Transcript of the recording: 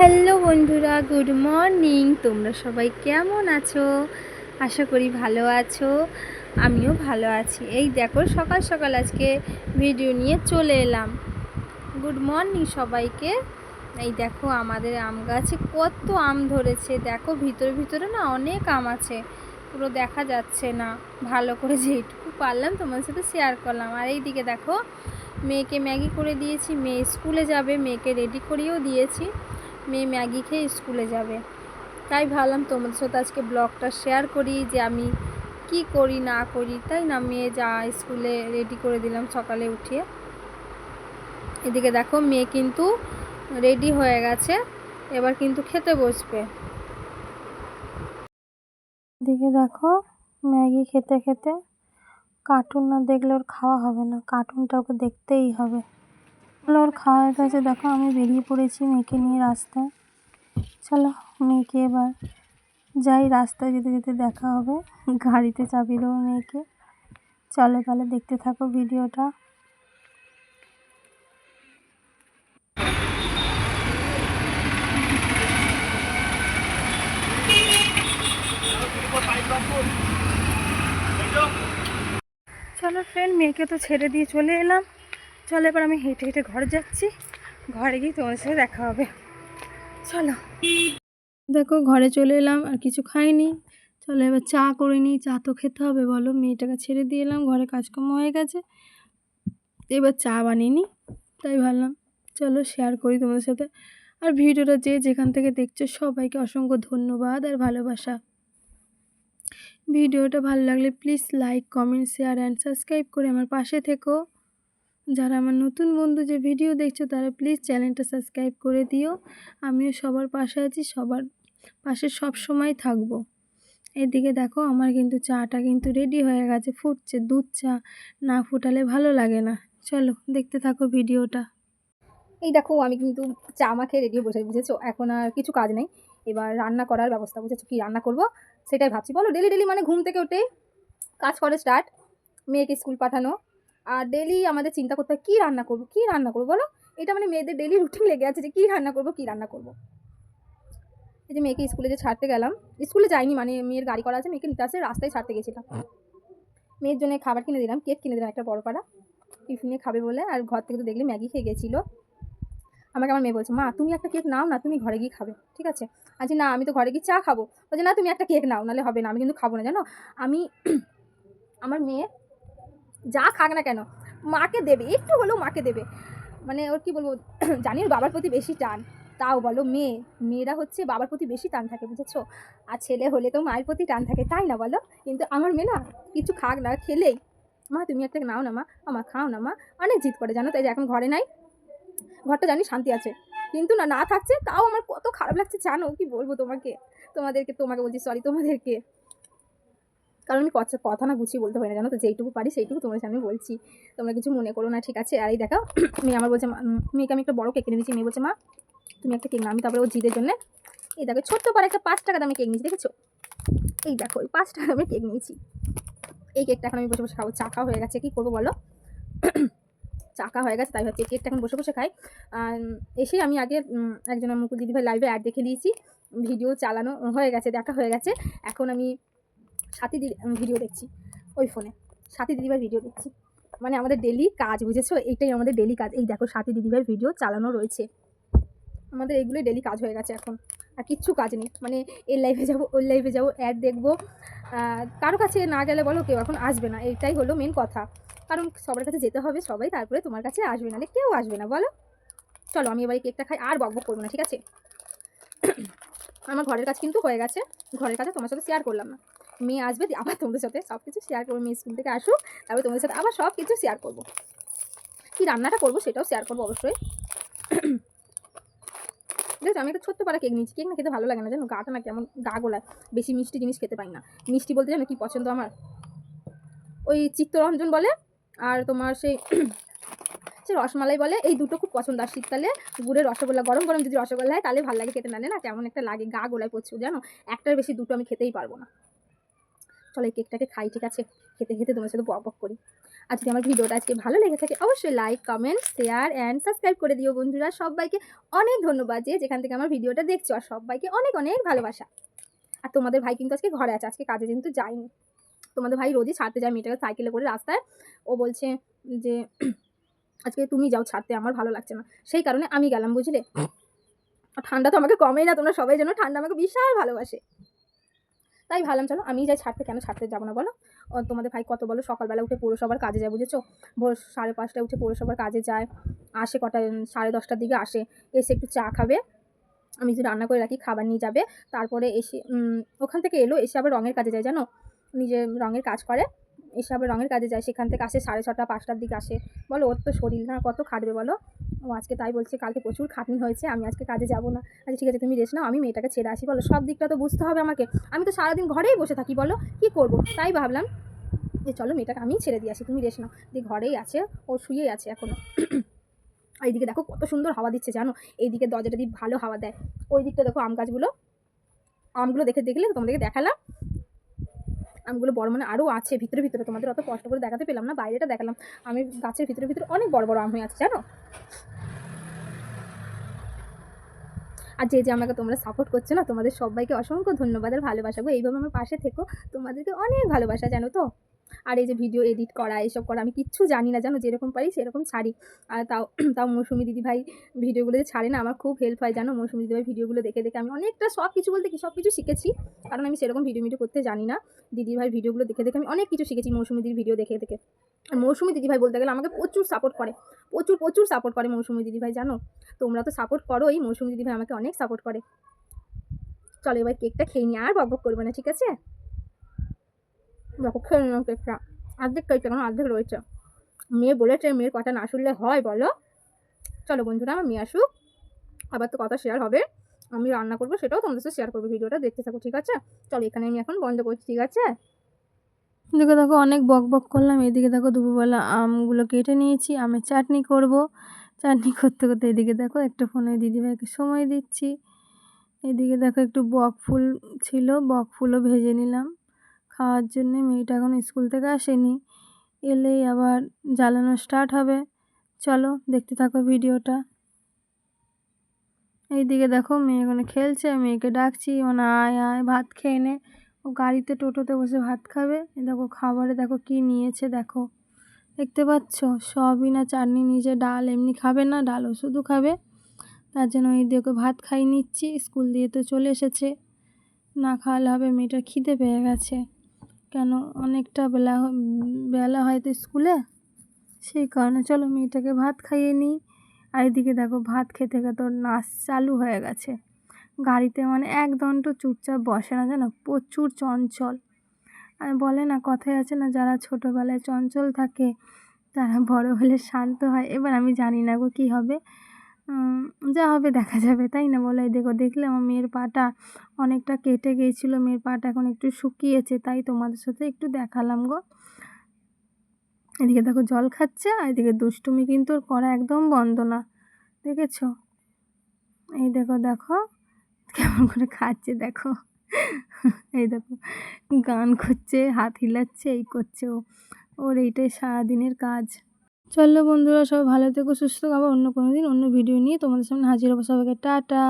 Hello বন্ধুরা, good morning. তোমরা সবাই কেমন আছো? আশা করি ভালো আছো। আমিও ভালো আছি। এই দেখো, সকাল সকাল আজকে ভিডিও নিয়ে চলে এলাম। গুড মর্নিং সবাইকে। এই দেখো, আমাদের আম গাছে কত আম ধরেছে। দেখো, ভিতরে ভিতরে না অনেক আম আছে। পুরো দেখা যাচ্ছে না। ভালো করে যেইটুকু পারলাম তোমার সাথে শেয়ার করলাম। আর এই দিকে দেখো, মেয়েকে ম্যাগি করে দিয়েছি। মেয়ে স্কুলে যাবে, মেয়েকে রেডি করেও দিয়েছি। মেয়ে ম্যাগি খেয়ে স্কুলে যাবে। তাই ভাবলাম তোমাদের সাথে আজকে ব্লগটা শেয়ার করি যে আমি কি করি, না করি। তাই না, মেয়ে যা স্কুলে রেডি করে দিলাম সকালে উঠিয়ে। এদিকে দেখো, মেয়ে কিন্তু রেডি হয়ে গেছে। এবার কিন্তু খেতে বসবে। এদিকে দেখো, ম্যাগি খেতে খেতে কার্টুন না দেখলে ওর খাওয়া হবে না। কার্টুনটা ওকে দেখতেই হবে। ওর খাওয়া গেছে দেখো, আমি বেরিয়ে পড়েছি মেয়েকে নিয়ে রাস্তায়। চলো, মেয়েকে এবার যাই, রাস্তায় যেতে যেতে দেখা হবে। গাড়িতে চাপিয়ে দেবো মেয়েকে। চলো তাহলে দেখতে থাকো ভিডিওটা। চলো ফ্রেন্ড মেয়েকে তো ছেড়ে দিয়ে চলে এলাম। চলো, এবার আমি হেঁটে হেঁটে ঘরে যাচ্ছি। ঘরে গিয়ে তোমার সাথে দেখা হবে। চলো। দেখো, ঘরে চলে এলাম, আর কিছু খাইনি। চলো, এবার চা করে নিই। চা তো খেতে হবে, বলো। মেয়েটাকে ছেড়ে দিয়ে এলাম, ঘরে কাজকর্ম হয়ে গেছে। এবার চা বানিয়ে নিই, তাই ভাবলাম। চলো শেয়ার করি তোমাদের সাথে। আর ভিডিওটা যে যেখান থেকে দেখছ, সবাইকে অসংখ্য ধন্যবাদ আর ভালোবাসা। ভিডিওটা ভালো লাগলে please like comment share and subscribe করে আমার পাশে থেকো। যারা আমার নতুন বন্ধু যে ভিডিও দেখছ, তারা প্লিজ চ্যানেলটা সাবস্ক্রাইব করে দিও। আমিও সবার পাশে আছি, সবার পাশে সব সময় থাকব। এদিকে দেখো, আমার কিন্তু চাটা কিন্তু রেডি হয়ে গেছে, ফুটছে, দুধ চা না ফুটালে ভালো লাগে না। চলো, দেখতে থাকো ভিডিওটা। এই দেখো, আমি কিন্তু চা মাখে রেডি বসে বুঝেছ? এখন আর কিছু কাজ নেই। এবার রান্না করার ব্যবস্থা, বুঝেছ? কি রান্না করব? সেটাই ভাবছি। বলো ডেলি ডেলি মানে ঘুম থেকে উঠে কাজ করে স্টার্ট মেয়েকে স্কুল পাঠানো। আর ডেলি আমাদের চিন্তা করতে হয় কী রান্না করব কী রান্না করব? বলো। এটা মানে মেয়েদের ডেলি রুটিন লেগে আছে যে কী রান্না করব কী রান্না করব। এই যে মেয়েকে স্কুলে যে ছাড়তে গেলাম স্কুলে যাইনি মানে মেয়ের গাড়ি করা আছে মেয়েকে নিতে আসে রাস্তায় ছাড়তে গেছিলাম। মেয়ের জন্য খাবার কিনে দিলাম কেক কিনে দিলাম একটা বড় পাড়া। টিফিনে খাবে বলে আর ঘর থেকে তো দেখলে ম্যাগি খেয়ে গেছিল। আমাকে আমার মেয়ে বলছে মা তুমি একটা কেক নাও না তুমি ঘরে গিয়ে খাবে। ঠিক আছে? আজ না আমি তো ঘরে গিয়ে চা খাব। বলছে না তুমি একটা কেক নাও নাহলে হবে না আমি কিন্তু খাব না। জানো? আমি আমার মেয়ে যা খাক না কেন, মাকে দেবে, একটু হলেও মাকে দেবে। মানে ওর কি বলব, জানি বাবার প্রতি বেশি টান। তাও বলো, মেয়ে, মেয়েরা হচ্ছে বাবার প্রতি বেশি টান থাকে, বুঝেছ? আর ছেলে হলে তো মায়ের প্রতি টান থাকে, তাই না বলো? কিন্তু আমার মেয়ে না, কিছু খাক না খেলেই। মা, তুমি একটা নাও না মা, আমার খাও না মা, অনেক জিদ করে, জানো তাই যে এখন ঘরে নাই। ঘরটা জানি শান্তি আছে, কিন্তু না না থাকছে, তাও আমার কত খারাপ লাগছে, জানো কি বলব তোমাকে? তোমাদেরকে, তোমাকে বলছি সরি তোমাদেরকে। কারণ আমি কথা কথা না গুছিয়ে বলতে পারি না, জানো তো? যেইটুকু পারি সেইটুকু তোমাদের সামনে বলছি। তোমরা কিছু মনে করো না, ঠিক আছে? আর এই দেখো, মেয়ে আমার বলছে মেয়েকে আমি একটা বড় কেক কিনে দিচ্ছি মেয়ে বলছে, মা, তুমি একটা কেক না আমি তারপরে ও জিদের জন্য, এই দেখো, ছোট্ট পারে একটা পাঁচ টাকা দামে কেক নিয়েছি, দেখেছ? এই দেখো, ওই পাঁচ টাকা দামে কেক নিয়েছি। এই কেকটা এখন আমি বসে বসে খাব। চাকা হয়ে গেছে, কী করব বলো? চাকা হয়ে গেছে, তাই হচ্ছে কেকটা এখন বসে বসে খাই। এসে আমি আগে একজন মুকুল দিদিভাই লাইভে অ্যাড দেখে দিয়েছি। ভিডিও চালানো হয়ে গেছে, দেখা হয়ে গেছে। এখন আমি সাথী দিদি ভিডিও দেখছি, ওই ফোনে সাথী দিদিভাই ভিডিও দেখছি। মানে আমাদের ডেলি কাজ, বুঝেছ? এইটাই আমাদের ডেলি কাজ। এই দেখো, সাথী দিদিভাই ভিডিও চালানো রয়েছে। আমাদের এইগুলোই ডেলি কাজ হয়ে গেছে এখন। আর কিচ্ছু কাজ নেই। মানে এর লাইভে যাব ওই লাইভে যাব অ্যাড দেখব। কারও কাছে না গেলে বলো, কেউ এখন আসবে না। এইটাই হলো মেন কথা। কারণ সবার কাছে যেতে হবে, সবাই তারপরে তোমার কাছে আসবে। নাহলে কেউ আসবে না, বলো? চলো, আমি এবারে কেকটা খাই। আর বকবক করব না, ঠিক আছে? আমার ঘরের কাজ কিন্তু হয়ে গেছে। ঘরের কাছে তোমার সাথে শেয়ার করলাম না। মেয়ে আসবে আবার তোমাদের সাথে সব কিছু শেয়ার করব, মেয়ে স্কুল থেকে আসুক, তারপরে তোমাদের সাথে আবার সব কিছু শেয়ার করব। কী রান্নাটা করব সেটাও শেয়ার করব অবশ্যই। ঠিক আছে, আমি একটা ছোট্ট পাড়া কেক নিচ্ছি কেক না খেতে ভালো লাগে না, জানো? গাটা না কেমন গা গোলায়। বেশি মিষ্টি জিনিস খেতে পাই না। মিষ্টি বলতে জানো কি পছন্দ আমার? ওই চিত্তরঞ্জন বলে, আর তোমার সেই সে রসমালাই বলে, এই দুটো খুব পছন্দ। আর শীতকালে গুড়ের রসগোল্লা, গরম গরম যদি রসগোল্লা হয়, তাহলে ভালো লাগে খেতে না। না, কেমন একটা লাগে গা গোলায় প্রচুর, জানো? একটার বেশি দুটো আমি খেতেই পারব না। চলো কেকটাকে খাই, ঠিক আছে? খেতে খেতে তোমার সাথে বক করি। আর যদি আমার ভিডিওটা আজকে ভালো লেগে থাকে, অবশ্যই like comment share and subscribe করে দিও বন্ধুরা। সবাইকে অনেক ধন্যবাদ যে যেখান থেকে আমার ভিডিওটা দেখছ, আর সবাইকে অনেক অনেক ভালোবাসা। আর তোমাদের ভাই কিন্তু আজকে ঘরে আছে, আজকে কাজে কিন্তু যায়নি। তোমাদের ভাই রোজই ছাড়তে যায়, মেয়েটাকে সাইকেলে করে রাস্তায়। ও বলছে যে, আজকে তুমি যাও ছাড়তে আমার ভালো লাগছে না। সেই কারণে আমি গেলাম, বুঝলে? ঠান্ডা তো আমাকে কমেই না, তোমরা সবাই জানো, ঠান্ডা আমাকে বিশাল ভালোবাসে। তাই ভাবলাম, চলো আমি যাই ছাড়তে। কেন ছাড়তে যাব না বলো? তোমাদের ভাই কত বলো? সকালবেলা উঠে পৌরসভার কাজে যায়, বুঝেছ? ভোর সাড়ে পাঁচটায় উঠে পৌরসভার কাজে যায়, আসে কটা সাড়ে দশটার দিকে আসে, এসে একটু চা খাবে। আমি যদি রান্না করে রাখি, খাবার নিয়ে যাবে। তারপরে এসে ওখান থেকে এলো, এসে আবার রঙের কাজে যায়, জানো? নিজে রঙের কাজ করে। এসে আবার রঙের কাজে যায়, সেখান থেকে আসে সাড়ে ছটা, পাঁচটার দিকে আসে। বলো, ওর তো শরীর না কত খাটবে বলো? ও আজকে তাই বলছে, কালকে প্রচুর খাটনি হয়েছে, আমি আজকে কাজে যাব না। আচ্ছা ঠিক আছে, তুমি রেস্ট নাও, আমি মেয়েটাকে ছেড়ে আসি। বলো, সব দিকটা তো বুঝতে হবে আমাকে। আমি তো সারাদিন ঘরেই বসে থাকি, বলো, কী করব? তাই ভাবলাম যে চলো, মেয়েটাকে আমি ছেড়ে দিয়ে আসি, তুমি রেস্ট নাও। দিয়ে ঘরেই আছে, ও শুয়েই আছে এখনও এইদিকে দেখো, কত সুন্দর হাওয়া দিচ্ছে, জানো? এইদিকে দরজাটা দিয়ে ভালো হাওয়া দেয়। ওই দিকটা দেখো, আম গাছগুলো, আমগুলো দেখে, দেখলে তোমাদেরকে দেখালাম। আমগুলো বড় মানে আরও আছে, ভিতরে ভিতরে। তোমাদের অত কষ্ট করে দেখাতে পেলাম না, বাইরেটা দেখালাম। আমি গাছের ভিতরে ভিতরে অনেক বড় বড় আম হয়ে আছে, জানো? আর যে যে আমাকে তোমরা সাপোর্ট করছ না, তোমাদের সবাইকে অসংখ্য ধন্যবাদ আর ভালোবাসা গো। এইভাবে আমার পাশে থেকো। তোমাদেরকে অনেক ভালোবাসা, জানো তো? আর এই যে ভিডিও এডিট করা, এসব করা, আমি কিচ্ছু জানি না, জানো? যেরকম পারি সেরকম ছাড়ি। আর তাও তাও মৌসুমি দিদিভাই ভিডিওগুলো যে ছাড়ে না, আমার খুব হেল্প হয়, জানো? মৌসুমি দিদিভাই ভিডিওগুলো দেখে দেখে আমি অনেকটা সব কিছু বলতে কি, সব কিছু শিখেছি, কারণ আমি সেরকম ভিডিও ভিডিও করতে জানি না। দিদিভাই ভিডিওগুলো দেখে দেখে আমি অনেক কিছু শিখেছি মৌসুমি দিদির ভিডিও দেখে দেখে। আর মৌসুমি দিদিভাই বলতে গেলে আমাকে প্রচুর সাপোর্ট করে, প্রচুর প্রচুর সাপোর্ট করে মৌসুমি দিদিভাই জানো? তোমরা তো সাপোর্ট করোই, মৌসুমি দিদিভাই আমাকে অনেক সাপোর্ট করে। চলো এবার কেকটা খেয়ে নিয়ে আর বক করবে না, ঠিক আছে? দেখো খেয়ে নিলাম কেকটা অর্ধেক কেকটা এখন অর্ধেক রয়েছে। মেয়ে বলেছে, মেয়ের কথা না শুনলে হয়, বলো। চলো বন্ধুরা আমার মেয়ে আসুক আবার তো কথা শেয়ার হবে। আমি রান্না করব সেটাও তোমাদের সাথে শেয়ার করব ভিডিওটা, দেখতে থাকো, ঠিক আছে? চলো, এখানে আমি এখন বন্ধ করছি, ঠিক আছে? দেখো দেখো, অনেক বক বক করলাম। এদিকে দেখো, দুপুরবেলা আমগুলো কেটে নিয়েছি আমের চাটনি করব। চাটনি করতে করতে এদিকে দেখো, একটা ফোনে দিদিভাইকে সময় দিচ্ছি। এদিকে দেখো, একটু বক ফুল ছিল, বক ফুলও ভেজে নিলাম। খাওয়ার জন্য মেয়েটা এখন স্কুল থেকে আসেনি। এলেই আবার জ্বালানো স্টার্ট হবে। চলো দেখতে থাকো ভিডিওটা। এইদিকে দেখো মেয়ে ওখানে খেলছে, মেয়েকে ডাকছি মানে আয় আয়, ভাত খেয়ে নে। ও গাড়িতে টোটোতে বসে ভাত খাবে। দেখো খাবারে দেখো কি নিয়েছে, দেখো। দেখতে পাচ্ছ? সবই না চাটনি নিয়েছে ডাল এমনি খাবে না, ডালও শুধু খাবে। তার জন্য ওই দিয়ে ওকে ভাত খাই নিচ্ছি। স্কুল দিয়ে তো চলে এসেছে। না খাওয়ালে হবে, মেয়েটার খিদে পেয়ে গেছে। কেন? অনেকটা বেলা বেলা হয় তো স্কুলে। সেই কারণে চলো মেয়েটাকে ভাত খাইয়ে নিই। আর এদিকে দেখো ভাত খেতে খেতে ওর নাচ চালু হয়ে গেছে। গাড়িতে মানে একদম তো চুপচাপ বসে না জানো? প্রচুর চঞ্চল। আর বলে না কথায় আছে না, যারা ছোটোবেলায় চঞ্চল থাকে, তারা বড় হলে শান্ত হয়। এবার আমি জানি না গো কী হবে। যা হবে দেখা যাবে, তাই না? বলে দেখো দেখলে আমার মেয়ের পাটা অনেকটা কেটে গিয়েছিল, মেয়ের পাটা এখন একটু শুকিয়েছে, তাই তোমাদের সাথে একটু দেখালাম গো। এদিকে দেখো, জল খাচ্ছে, আর এদিকে দুষ্টুমি কিন্তু ওর করা একদম বন্ধ না, দেখেছ? এই দেখো দেখো, কেমন করে খাচ্ছে, দেখো। এই দেখো, গান করছে হাত হিলাচ্ছে, এই করছে ও। ওর এইটাই সারাদিনের কাজ। চলো বন্ধুরা, সবাই ভালো থেকো, সুস্থ আবার অন্য কোনো দিন, অন্য ভিডিও নিয়ে তোমাদের সামনে হাজির হব সবাইকে। টাটা!